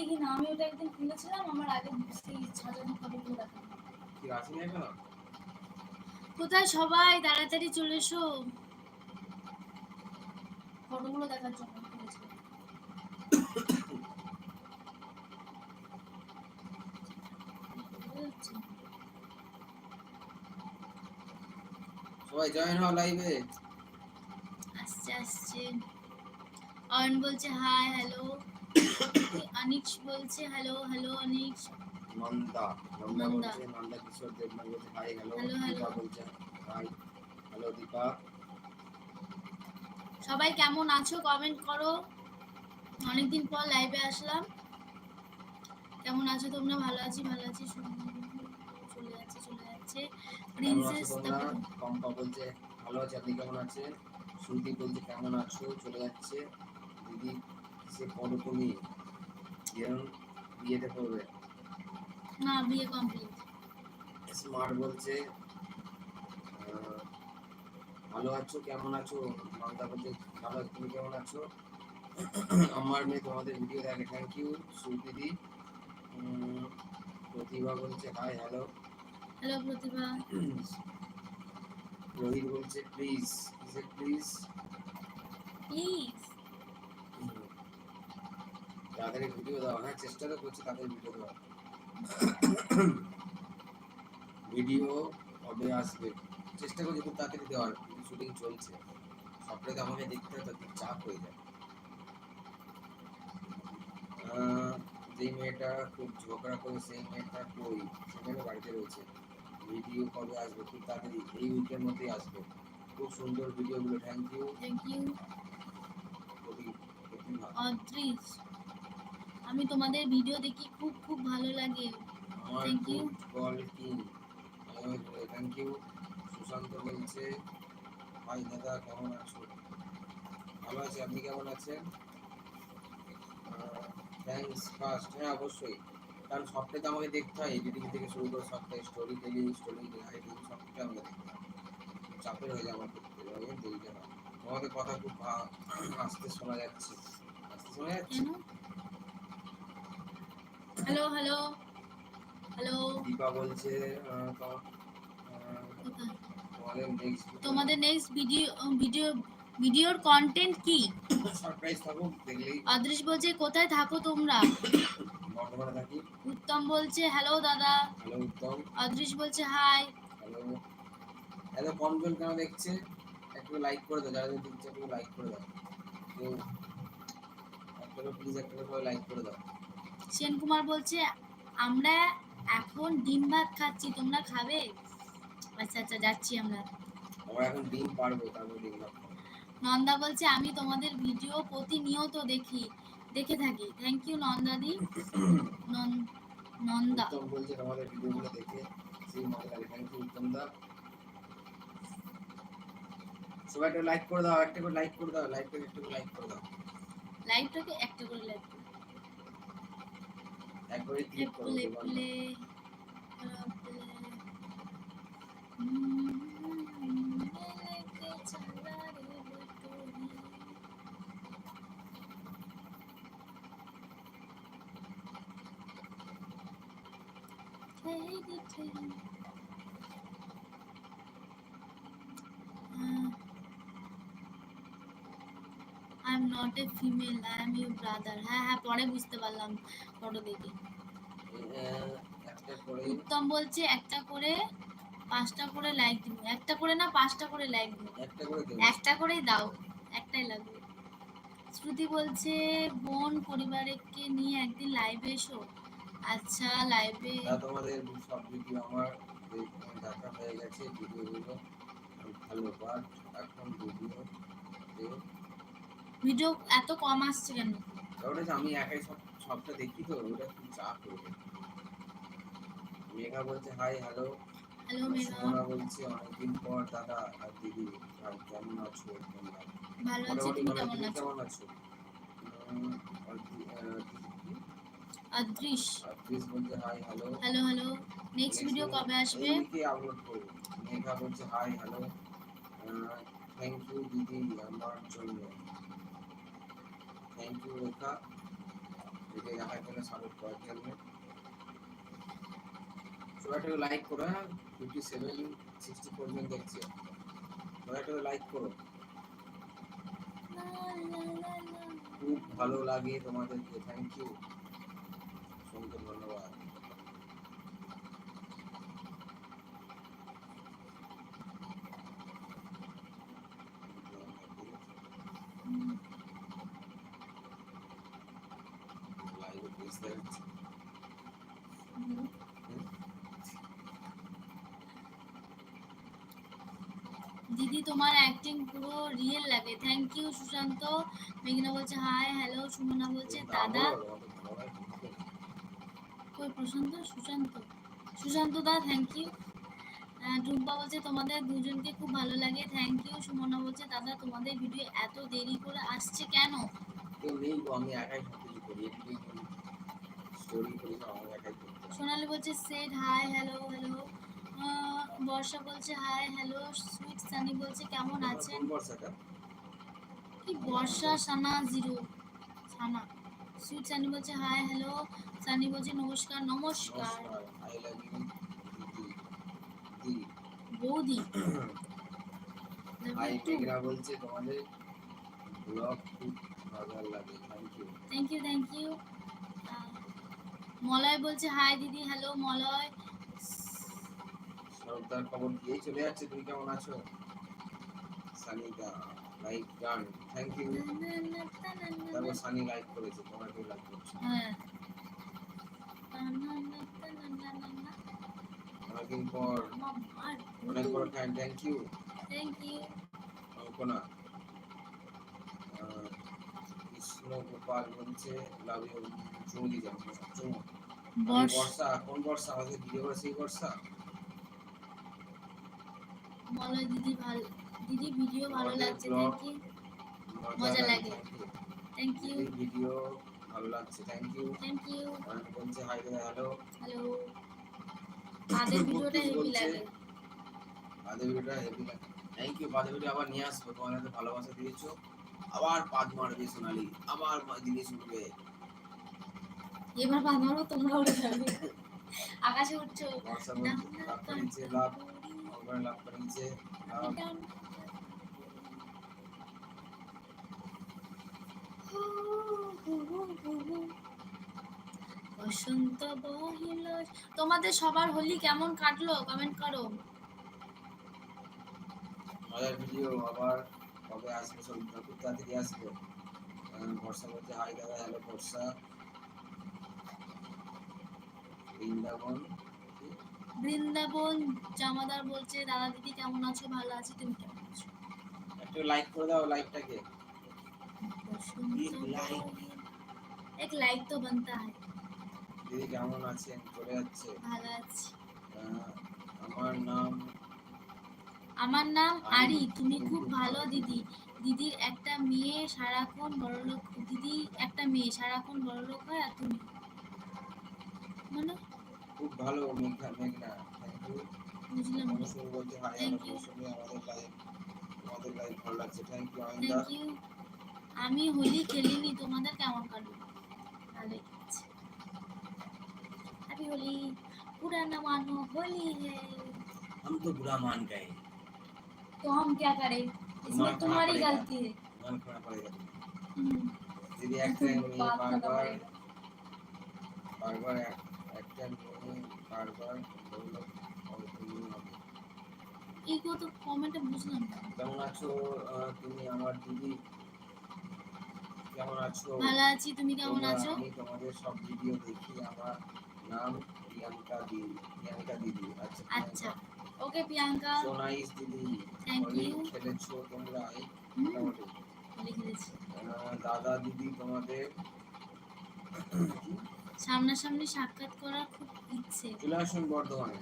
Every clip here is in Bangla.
দেখি না আমি ওটা একদিন খুলেছিলাম আমার আগে সেই সাজানো ফটোগুলো দেখা কি এখনও? কোথায় সবাই? তাড়াতাড়ি চলে এসো। ফটোগুলো দেখার জন্য সবাই জয়েন হও লাইভে আসছে আসছে। অয়ন বলছে হাই হ্যালো অনিক্স বলছে হ্যালো হ্যালো অনিক্স নন্দা নন্দা। বলছে নন্দা কিশোর দেবনাথ বলছে হাই হ্যালো. দীপা বলছে হাই হ্যালো দীপা। সবাই কেমন আছো? কমেন্ট করো। অনেকদিন পর লাইভে আসলাম। কেমন আছো তোমরা? ভালো আছি ভালো আছি। চলে যাচ্ছে চলে যাচ্ছে। প্রিন্সেস আছো কম্পা বলছে ভালো আছে আপনি কেমন আছেন? শ্রুতি বলছে কেমন আছো? চলে যাচ্ছে। দিদি সে পড়ো যেরকম বিয়েতে পড়বে না বিয়ে কমপ্লিট স্মার্ট বলছে ভালো আছো কেমন আছো? নন্দা বলছে ভালো আছি তুমি কেমন আছো? আমার মেয়ে তোমাদের ভিডিও দেখে থ্যাংক ইউ সুদিদি প্রতিভা বলছে hi hello hello Pratibha. Rohit বলছে প্লিজ কিসে প্লিজ প্লিজ তাড়াতাড়ি ভিডিও দাও হ্যাঁ চেষ্টা তো করছি তাদের ভিডিও দেওয়ার। ভিডিও কবে আসবে? চেষ্টা করছি খুব তাড়াতাড়ি দেওয়ার কিন্তু শুটিং চলছে। সবটাই তো আমাকে দেখতে হয় তো খুব চাপ হয়ে যায়। যেই মেয়েটা খুব ঝগড়া করে সেই মেয়েটা কই? সেখানে বাড়িতে রয়েছে। ভিডিও কবে আসবে? খুব তাড়াতাড়ি এই উইকের মধ্যেই আসবে। খুব সুন্দর ভিডিওগুলো thank you thank you Adrish আমি তোমাদের ভিডিও দেখি খুব খুব ভালো লাগে। Thank you. Football team thank you Sushanta বলছে ভাই দাদা কেমন আছো? ভালো আছি আপনি কেমন আছেন? থ্যাংকস ফার্স্ট হ্যাঁ অবশ্যই। কারণ সবটাই তো আমাকে দেখতে হয় এডিটিং থেকে শুরু করে সবটাই স্টোরি টেলিং স্টোরি রাইটিং সবটাই আমাকে দেখতে হয়। চাপের হয়ে যায় আমার করতে হবে হয়। তোমাদের কথা খুব আস্তে শোনা যাচ্ছে। আস্তে শোনা যাচ্ছে? হ্যালো হ্যালো হ্যালো দীপা বলছে তো- তোমাদের নেক্সট ভিডিও ভিডিও ভিডিওর কন্টেন্ট কি? সারপ্রাইজ থাকুক দেখলেই। অদৃশ বলছে কোথায় থাকো তোমরা? বর্ধমানে থাকি। উত্তম বলছে হ্যালো দাদা। হ্যালো উত্তম। অদৃশ বলছে হাই হ্যালো এত কম জন কেন দেখছে? একটু লাইক করে দাও যারা দেখছে একটু লাইক করে দাও। কেউ একটা প্লিজ একটা লাইক করে দাও। সেন কুমার বলছে আমরা এখন ডিম ভাত খাচ্ছি তোমরা খাবে? আচ্ছা আচ্ছা যাচ্ছি আমরা। আমরা এখন ডিম পারব তারপর ডিম না নন্দা বলছে আমি তোমাদের ভিডিও প্রতিনিয়ত দেখি দেখে থাকি। থ্যাংক ইউ নন্দাদি নন- নন্দা। বলছে তোমাদের ভিডিওগুলো দেখে সেই মজা লাগে। থ্যাংক ইউ উত্তম দা। সবাই একটু লাইক করে দাও একটা করে লাইক করে দাও লাইভটাকে একটু লাইক করে দাও। লাইভটাকে একটা করে লাইক একবারে ক্লিক করো প্লে দোকান play I am not a female I am your brother হ্যাঁ হ্যাঁ পরে বুঝতে পারলাম ফটো দেখে। উত্তম বলছে একটা করে পাঁচটা করে লাইক দিব। একটা করে না পাঁচটা করে লাইক দিব। একটা করেই দাও। একটাই লাগবে। শ্রুতি বলছে বোন পরিবারকে নিয়ে একদিন লাইভে এসো। আচ্ছা লাইভে তোমাদের সব ভিডিও আমার দেখ- হয়ে গেছে ভিডিওগুলো ভালো বাট এখন ভিডিও ভিডিও এত কম আসছে কেন? ওটা আমি একাই সব সবটা দেখি তো ওটা খুব চাপ যায় মেঘা বলছে hi hello hello Megha. Sumana বলছে অনেকদিন পর দাদা আর দিদি ভাই কেমন আছো? ভালো আছি তুমি কেমন আছো? কেমন আছো? আর আহ, অদৃশ বলছে hi hello hello hello next video কবে আসবে? এইদিকে আপলোড করব মেঘা বলছে হাই হ্যালো থ্যাংক ইউ দিদি আমার জন্য। থ্যাংক ইউ রেখা ভিডিও দেখার জন্য সাপোর্ট করার জন্য সবাইটাকে লাইক করো হ্যাঁ ফিফটি সেভেন সিক্সটি পর্যন্ত দেখছে সবাইটাকে লাইক করো। খুব ভালো লাগে তোমাদেরকে। থ্যাংক ইউ অসংখ্য ধন্যবাদ হুম, লাইভে বুঝতে পারছি হুম। দিদি তোমার অ্যাক্টিং পুরো রিয়েল লাগে। Thank you Sushanta. মেঘনা বলছে হাই হ্যালো সুমনা বলছে দাদা? কই প্রশান্ত? সুশান্ত। সুশান্ত দা থ্যাংক ইউ টুম্পা বলছে তোমাদের দুজনকে খুব ভালো লাগে। থ্যাংক ইউ সুমনা বলছে দাদা তোমাদের ভিডিও এত দেরি করে আসছে কেন? আমি একাই করি। সোনালি বলছে set hi hello hello Barsha বলছে হাই হ্যালো সুইট সানি বলছে কেমন আছেন? কি বর্ষা সানা জিরো সানা। সুইট সানি বলছে হাই হ্যালো সানি বলছে নমস্কার নমস্কার। বৌদি। বলছে তোমাদের ব্লগ খুব ভালো লাগে thank you thank you thank you Malay বলছে হাই দিদি হ্যালো মলয়। সর্দার খবর দিয়েই চলে যাচ্ছে। তুমি কেমন আছো? Sanika like done thank you তারপর সানি লাইক করেছে তোমার কেউ লাইক করছ। অনেকদিন পর অনেক বড় fan thank you thank you Kalpana Krishna Gopal বলছে লাভ ইউ চুমু দিয়ে যাব। বর্ষা। কোন বর্ষা? আমাদের ভিডিও করে সেই বর্ষা? মলয় দিদি ভালো দিদি ভিডিও ভালো লাগছে থ্যাংক ইউ মজা লাগে। থ্যাংক ইউ ভিডিও ভালো লাগছে থ্যাংক ইউ থ্যাংক ইউ অনেক বলছে হাই হ্যালো হ্যালো তাদের ভিডিওটা হেভি লাগে। বাদে ভিডিওটা হেভি লাগে। থ্যাংক ইউ বাদে ভিডিও আবার নিয়ে আসব। তোমার হাতে ভালোবাসা দিয়েছ। আবার পাদ মারবে সোনালি। আবার জিনিস উঠবে এবার বাঁধারও তোমরা উড়ে যাবে। আকাশে উঠছো। লাভ বসন্ত বহিল তোমাদের সবার হোলি কেমন কাটলো? কমেন্ট করো। মজার ভিডিও আবার কবে আসবে? সব খুব তাড়াতাড়ি আসবে। বর্ষা বলছে হাই দাদা হ্যালো বর্ষা। বৃন্দাবন। বৃন্দাবন জামাদার বলছে দাদা দিদি কেমন আছো ভালো আছি তুমি কেমন আছো একটু লাইক করে দাও লাইকটাকে বসন্ত एक like। বহিল। এক লাইক তো বানতা है দিদি কেমন আছেন চলে যাচ্ছে ভালো আছি আহ, আমার নাম আমার নাম আরি। আরি তুমি খুব ভালো দিদি দিদির একটা মেয়ে সারাক্ষণ বড়লোক দিদি একটা মেয়ে সারাক্ষণ বড়লোক হয় আর তুমি মানে খুব ভালো মেঘনা মেঘনা থ্যাংক ইউ বুঝলাম না মৌসুমি বলছে হাই Thank আমার you. মৌসুমি আমাদের লাইভ আমাদের লাইভ ভালো লাগছে থ্যাংক ইউ আইন্দা থ্যাংক ইউ আমি হোলি খেলিনি তোমাদের কেমন কাটলো ভালোই কাটছে হ্যাপি হোলি पुराना मानो होली है हम तो बुरा मान गए तो हम क्या करें इसमें मानना तुम्हारी पड़ेगा। गलती है मान खाना पड़ेगा हम्म, দিদি একটা মেয়ে बात करना বারবার पड़ेगा। বারবার এক- একটা বারবার বলল হবে। এই কত কমেন্টে বুঝলাম না। কেমন আছো? তুমি আমার দিদি। কেমন আছো? ভালো আছি তুমি কেমন আছো? আমি তোমাদের সব ভিডিও দেখি। আমার নাম প্রিয়াঙ্কা দিদি প্রিয়াঙ্কা দিদি। আচ্ছা আচ্ছা। ওকে প্রিয়াঙ্কা। সো নাইস দিদি। Thank হোলি খেলেছো তোমরা এই মোটামুটি হোলি খেলেছি। আহ, দাদা দিদি তোমাদের। সামনাসামনি সাক্ষাৎ করার খুব ইচ্ছে। চলে আসুন বর্ধমানে।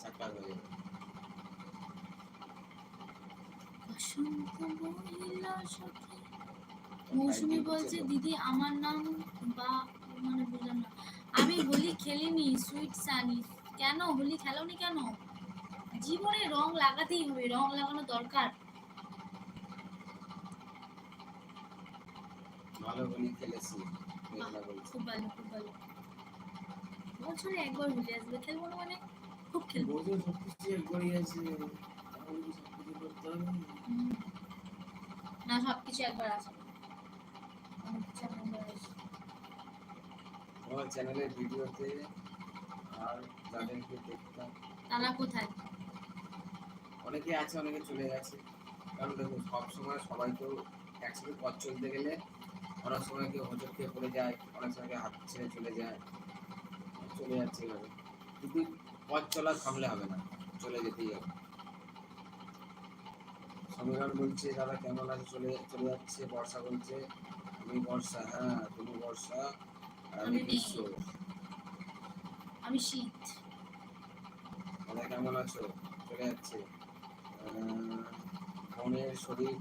সাক্ষাৎ হয়ে যাবে। বসন্ত বহিল সখী। মৌসুমি বলছে দিদি আমার নাম বা মানে বুঝলাম না। আমি হোলি খেলিনি সুইট সানি। কেন? হোলি খেলোনি কেন? জীবনে রং লাগাতেই হবে রং লাগানো দরকার। ভালো হোলি খেলেছি। খুব ভালো খুব ভালো বছরে একবার আসবে খেলব না মানে? খুব খেলব। বছর একবারই আছে। না সবকিছু একবার আসে অনেক কিছু একবার আসে। তোমার চ্যানেলের ভিডিওতে আর যাদেরকে দেখতাম তারা কোথায়? অনেকে আছে অনেকে চলে গেছে। কারণ দেখো সব সময় সবাই তো একসাথে পথ চলতে গেলে অনেক সময় কেউ হোঁচট খেয়ে পড়ে যায়? অনেক সময় কেউ হাত ছেড়ে চলে যায়। চলে যাচ্ছে এভাবে। কিন্তু পথ চলা থামলে হবে না। চলে যেতেই হবে। সমীরণ বলছে দাদা কেমন আছে চলে চলে যাচ্ছে? বর্ষা বলছে আমি বর্ষা হ্যাঁ তুমি বর্ষা আমি বিশ্ব আমি শীত। দাদা কেমন আছো? চলে যাচ্ছে। আহ, বোনের শরীর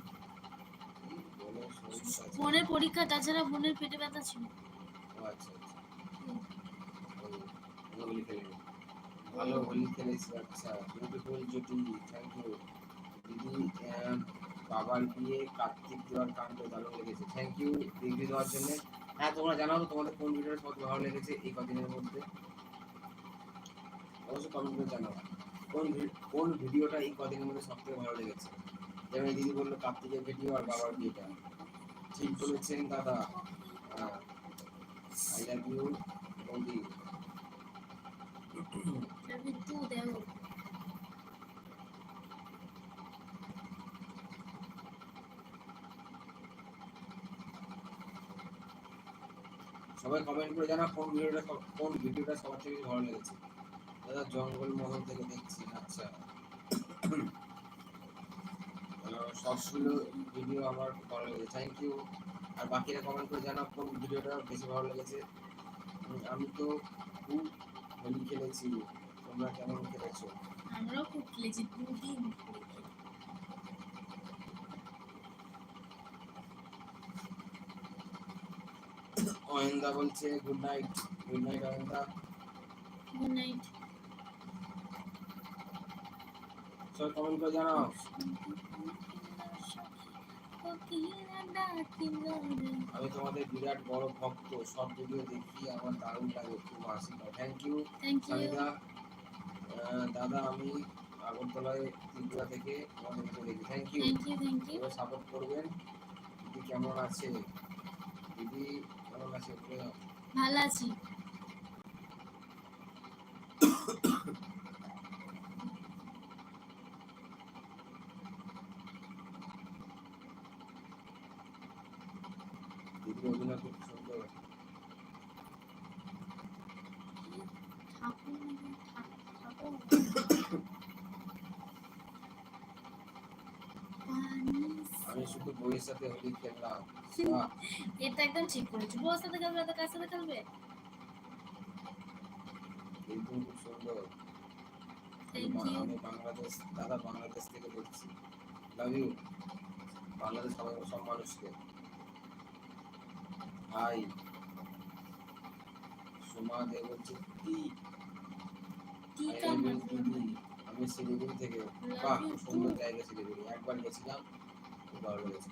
বোনের পরীক্ষা, তাছাড়া বোনের পেটে ব্যথা ছিল। আচ্ছা আচ্ছা। ভালো হোলি আচ্ছা। বিউটিফুল জুটি থ্যাংক ইউ দিদি বাবার বিয়ে, কার্তিক দেওয়ার দারুণ লেগেছে। থ্যাংক ইউ রিভিউ দেওয়ার জন্য। হ্যাঁ তোমরা জানাও তো তোমাদের কোন ভিডিওটা সবচেয়ে ভালো লেগেছে এই কদিনের মধ্যে? অবশ্যই কমেন্ট করে জানাও। কোন কোন ভিডিওটা এই কদিনের মধ্যে সবথেকে ভালো লেগেছে? যেমন দিদি বলল, কার্তিকের ভিডিও আর বাবার বিয়েটা। ঠিক বলেছেন, দাদা। আই লাভ ইউ সবাই কমেন্ট করে জানা কোন ভিডিওটা কোন ভিডিওটা সবার থেকে ভালো লেগেছে। দাদা, জঙ্গল মহল থেকে দেখছি আচ্ছা। সবগুলো ভিডিও আমার ভালো লেগেছে থ্যাংক ইউ আর বাকিরা কমেন্ট করে জানা কোন ভিডিওটা বেশি ভালো লেগেছে। আমি তো খুব হোলি খেলেছি। তোমরা কেমন খেলেছো? আমরাও খুব খেলেছি দুদিন। অয়ন্দা বলছে গুড নাইট গুড নাইট অয়ন্দা। গুড নাইট সবাই কমেন্ট করে জানাও। আমি তোমাদের বিরাট বড় ভক্ত সব ভিডিও দেখি আমার দারুণ লাগে খুব হাসি পায়। থ্যাংক ইউ আহ, দাদা আমি আগরতলায় ত্রিপুরা থেকে তোমাদের ভিডিও দেখি। থ্যাংক ইউ এবার সাপোর্ট করবেন। দিদি কেমন আছে? দিদি কেমন আছে? ভালো আছি। দিদির অভিনয়। পানি আমি শুধু বইয়ের সাথে হোলি খেললাম এটা একদম ঠিক করেছ বউর সাথে খেলবে তো কার সাথে খেলবে কিন্তু খুব সুন্দর আমি বাংলাদেশ দাদা বাংলাদেশ থেকে দেখছি লাভ ইউ বাংলাদেশ সবাই সব মানুষকে সোমা দে বলছে দিদি। আমি শিলিগুড়ি থেকে বাহ সুন্দর জায়গা শিলিগুড়ি। একবার গেছিলাম খুব ভালো লেগেছে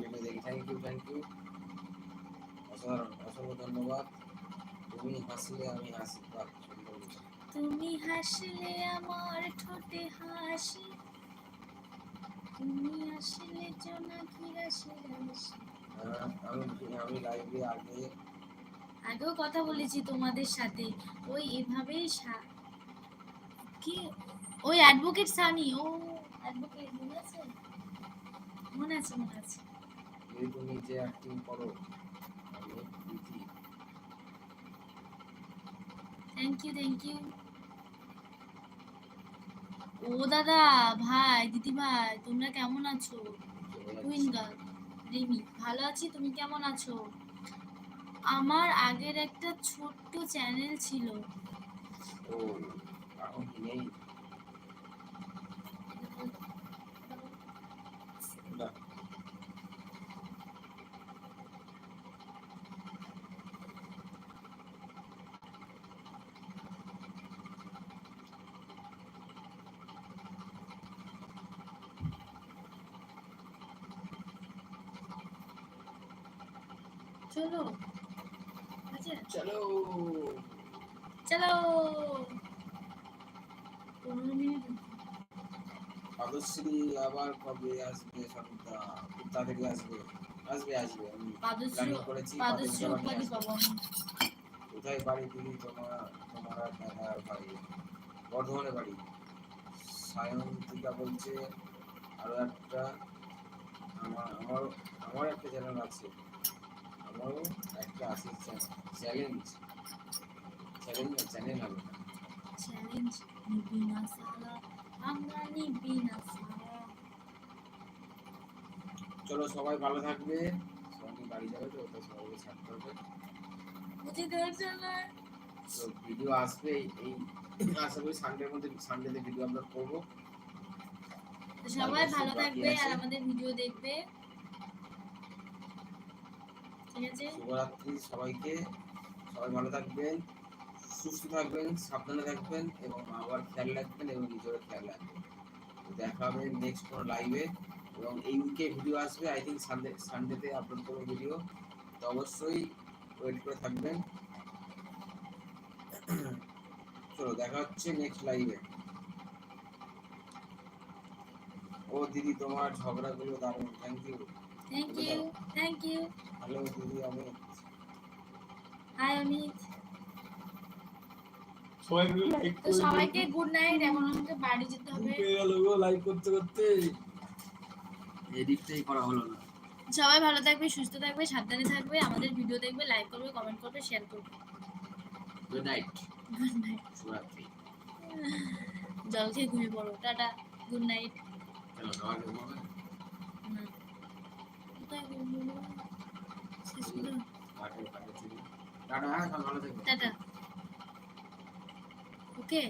ভিডিও দেখি থ্যাংক ইউ থ্যাংক ইউ অসাধারণ অসংখ্য ধন্যবাদ। তুমি হাসলে আমি হাসি বাহ সুন্দর তুমি হাসলে আমার ঠোঁটে হাসি। তুমি আসলে আগেও কথা বলেছি তোমাদের সাথে। ওই এভাবেই সা- কি? ওই অ্যাডভোকেট সানি ও অ্যাডভোকেট মনে আছে? মনে আছে মনে আছে। তুমি যে অ্যাক্টিং করো থ্যাংক ইউ থ্যাংক ইউ ও দাদা, ভাই দিদি ভাই তোমরা কেমন আছো? গার্ল রিমি, ভালো আছি? তুমি কেমন আছো? আমার আগের একটা ছোট্ট চ্যানেল ছিল। ও, এখন নেই। চলো। আচ্ছা। চলো। চলো। পনেরো মিনিট। পাদশ্রী আবার কবে আসবে সন্ধ্যা খুব তাড়াতাড়ি আসবে। আসবে আসবে। আমি প্ল্যানিং করেছি পাদশ্রী পাদশ্রী আবার নিয়ে উপাধি পাবো। কোথায় বাড়ি দিদি তোমার তোমার দাদার বাড়ি। বর্ধমানে বাড়ি। সায়ন্তিকা বলছে আরও একটা। আমার আমার আমার একটা চ্যানেল আছে। আমারও একটা আছে চ্যালেঞ্জ চ্যালেঞ্জ চ্যানেল হবে না। চ্যালেঞ্জ নিবি না সালা আমরা নিবি না সালা চলো সবাই ভালো থাকবে। সবাই বাড়ি যাবে তো সবাইকে ছাড়তে হবে। তো ভিডিও আসবে এই এই আশা করি সানডের মধ্যে সানডেতে ভিডিও আপলোড করব। সবাই ভালো থাকবে আর আমাদের ভিডিও দেখবে। ঠিক আছে শুভরাত্রি সবাইকে। সবাই ভালো থাকবেন সুস্থ থাকবেন সাবধানে থাকবেন এবং আবার খেয়াল রাখবেন এবং নিজের খেয়াল রাখবেন। দেখা হবে নেক্সট কোনো লাইভে এবং এই উইকে ভিডিও আসবে। আই থিঙ্ক সানডে সানডেতে আপলোড করব ভিডিও তো অবশ্যই ওয়েট করে থাকবেন। চলো দেখা হচ্ছে নেক্সট লাইভে ও দিদি তোমার ঝগড়াগুলো দারুণ। Thank you thank you thank you hello দিদি আমি হাই অমিত তো সবাইকে গুড নাইট এখন আমাকে বাড়ি যেতে হবে। গেল লাইক করতে করতে। এডিটটাই করা হলো না। সবাই ভালো থাকবে সুস্থ থাকবে সাবধানে থাকবে আমাদের ভিডিও দেখবে লাইক করবে কমেন্ট করবে শেয়ার করবে। গুড নাইট গুড নাইট শুভরাত্রি জল খেয়ে ঘুমিয়ে পড়ো টাটা গুড নাইট চলো সবাইকে ঘুমাবে? না কোথায় ঘুমবো? টাটা ভালো থাকবে টাটা ওকে